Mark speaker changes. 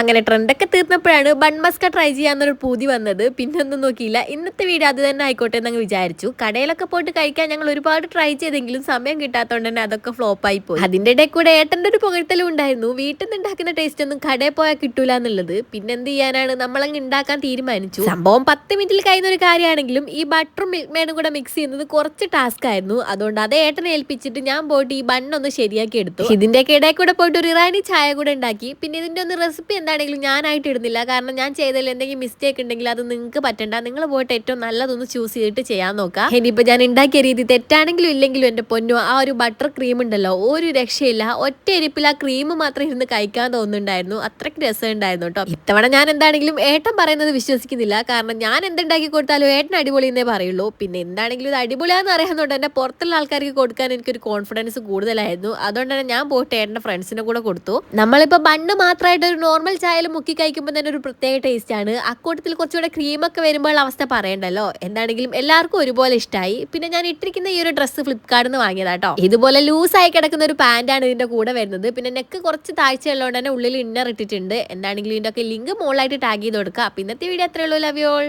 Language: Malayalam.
Speaker 1: അങ്ങനെ ട്രെൻഡൊക്കെ തീർന്നപ്പോഴാണ് ബൺ മസ്ക ട്രൈ ചെയ്യാന്നൊരു പൂതി വന്നത്. പിന്നെ ഒന്നും നോക്കിയില്ല. ഇന്നത്തെ വീഡിയോ അത് തന്നെ ആയിക്കോട്ടെ എന്നങ്ങ് വിചാരിച്ചു. കടയിലൊക്കെ പോയിട്ട് കഴിക്കാൻ ഞങ്ങൾ ഒരുപാട് ട്രൈ ചെയ്തെങ്കിലും സമയം കിട്ടാത്തതുകൊണ്ട് തന്നെ അതൊക്കെ ഫ്ലോപ്പ് ആയി പോയി. അതിന്റെ ഇടയിൽ കൂടെ ഏട്ടന്റെ ഒരു പുകഴ്ത്തലും ഉണ്ടായിരുന്നു. വീട്ടിൽ നിന്ന് ഉണ്ടാക്കുന്ന ടേസ്റ്റ് ഒന്നും കടയിൽ പോയാൽ കിട്ടൂല എന്നുള്ളത്. പിന്നെ എന്ത് ചെയ്യാനാണ്? നമ്മളങ്ങ് ഉണ്ടാക്കാൻ തീരുമാനിച്ചു. സംഭവം പത്ത് മിനിറ്റിൽ കഴിയുന്ന ഒരു കാര്യമാണെങ്കിലും ഈ ബട്ടറും മിൽക്ക് മേഡും കൂടെ മിക്സ് ചെയ്യുന്നത് കുറച്ച് ടാസ്ക് ആയിരുന്നു. അതുകൊണ്ട് അത് ഏട്ടനെ ഏൽപ്പിച്ചിട്ട് ഞാൻ പോയിട്ട് ഈ ബണ്ണൊന്ന് ശരിയാക്കി എടുത്തു. ഇതിന്റെ ഇടയിൽ കൂടെ പോയിട്ട് ഒരു ഇറാനി ചായ കൂടെ ഉണ്ടാക്കി. പിന്നെ ഇതിന്റെ ഒന്ന് റെസിപ്പി എന്താണെങ്കിലും ഞാനായിട്ട് ഇടുന്നില്ല. കാരണം ഞാൻ ചെയ്തതിൽ എന്തെങ്കിലും മിസ്റ്റേക്ക് ഉണ്ടെങ്കിൽ അത് നിങ്ങൾക്ക് പറ്റണ്ട. നിങ്ങൾ പോയിട്ട് ഏറ്റവും നല്ലതൊന്ന് ചൂസ് ചെയ്തിട്ട് ചെയ്യാൻ നോക്കാം. ഇനിയിപ്പോൾ ഞാൻ ഉണ്ടാക്കിയ രീതി തെറ്റാണെങ്കിലും ഇല്ലെങ്കിലും എന്റെ പൊന്നു ആ ഒരു ബട്ടർ ക്രീം ഉണ്ടല്ലോ ഒരു രക്ഷയില്ല. ഒറ്റ ഇരിപ്പിൽ ആ ക്രീം മാത്രം ഇരുന്ന് കഴിക്കാൻ തോന്നുന്നുണ്ടായിരുന്നു. അത്രയ്ക്ക് രസമുണ്ടായിരുന്നു കേട്ടോ. ഇത്തവണ ഞാൻ എന്താണെങ്കിലും ഏട്ടൻ പറയുന്നത് വിശ്വസിക്കുന്നില്ല. കാരണം ഞാൻ എന്തുണ്ടാക്കി കൊടുത്താലും ഏട്ടൻ അടിപൊളി എന്നേ പറയുള്ളൂ. പിന്നെ എന്താണെങ്കിലും ഇത് അടിപൊളിയാന്ന് അറിയാവുന്നതുകൊണ്ട് എന്റെ പുറത്തുള്ള ആൾക്കാർക്ക് കൊടുക്കാൻ എനിക്കൊരു കോൺഫിഡൻസ് കൂടുതലായിരുന്നു. അതുകൊണ്ട് ഞാൻ പോയിട്ട് ഏട്ടന്റെ ഫ്രണ്ട്സിനെ കൂടെ കൊടുത്തു. നമ്മളിപ്പോൾ ബണ്ണ് മാത്രമായിട്ട് ഒരു നോർമൽ ചായയിൽ മുക്കി കഴിക്കുമ്പോൾ തന്നെ ഒരു പ്രത്യേക ടേസ്റ്റ് ആണ്. അക്കൂട്ടത്തിൽ കുറച്ചുകൂടെ ക്രീമൊക്കെ വരുമ്പോൾ അവസ്ഥ പറയണ്ടല്ലോ? എന്താണെങ്കിലും എല്ലാവർക്കും ഒരുപോലെ ഇഷ്ടമായി പിന്നെ ഞാൻ ഇട്ടിരിക്കുന്ന ഈ ഒരു ഡ്രസ്സ് ഫ്ലിപ്കാർട്ടിൽ നിന്ന് വാങ്ങിയതാട്ടോ. ഇതുപോലെ ലൂസായി കിടക്കുന്ന ഒരു പാന്റാണ് ഇതിന്റെ കൂടെ വരുന്നത്. പിന്നെ നെക്ക് കുറച്ച് താഴ്ച ഉള്ളതുകൊണ്ട് തന്നെ ഉള്ളിൽ ഇന്നർ ഇട്ടിട്ടുണ്ട്. എന്താണെങ്കിലും ഇതിന്റെ ഒക്കെ ലിങ്ക് മുകളിലായിട്ട് ടാഗ് ചെയ്ത് കൊടുക്കുക ഇന്നത്തെ വീഡിയോ അത്രയുള്ളൂ ലവ് യോൾ